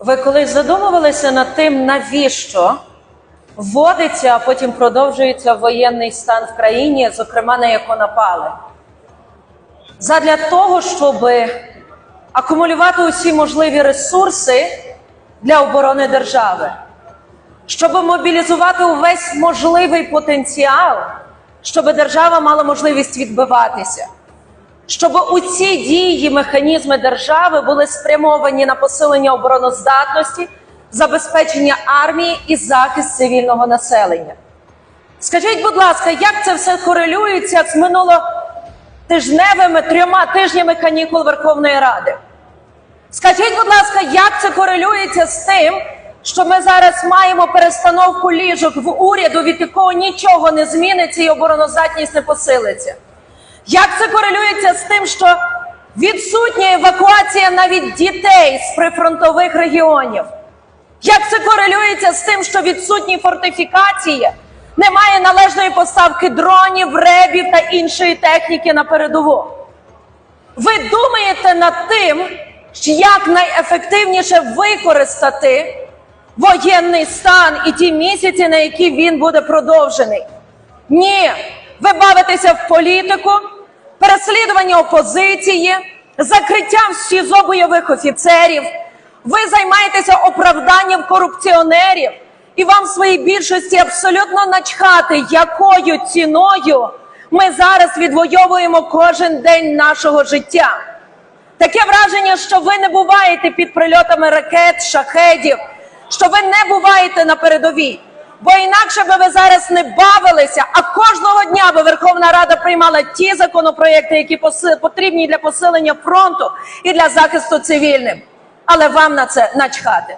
Ви колись задумувалися над тим, навіщо вводиться, а потім продовжується воєнний стан в країні, зокрема на яку напали? Задля того, щоб акумулювати усі можливі ресурси для оборони держави, щоб мобілізувати увесь можливий потенціал, щоб держава мала можливість відбиватися щоб усі дії, механізми держави були спрямовані на посилення обороноздатності, забезпечення армії і захист цивільного населення. Скажіть, будь ласка, як це все корелюється з минулотижневими трьома тижнями канікул Верховної Ради? Скажіть, будь ласка, як це корелюється з тим, що ми зараз маємо перестановку ліжок в уряду, від якого нічого не зміниться і обороноздатність не посилиться? Як це корелюється з тим, що відсутня евакуація навіть дітей з прифронтових регіонів? Як це корелюється з тим, що відсутні фортифікації, немає належної поставки дронів, ребів та іншої техніки на передову? Ви думаєте над тим, як найефективніше використати воєнний стан і ті місяці, на які він буде продовжений? Ні, ви бавитеся в політику, переслідування опозиції, закриттям СІЗО бойових офіцерів. Ви займаєтеся оправданням корупціонерів, і вам в своїй більшості абсолютно начхати, якою ціною ми зараз відвоюємо кожен день нашого життя. Таке враження, що ви не буваєте під прильотами ракет, шахедів, що ви не буваєте на передовій. Бо інакше би ви зараз не бавилися, а кожного дня би Верховна Рада приймала ті законопроекти, які потрібні для посилення фронту і для захисту цивільним. Але вам на це начхати.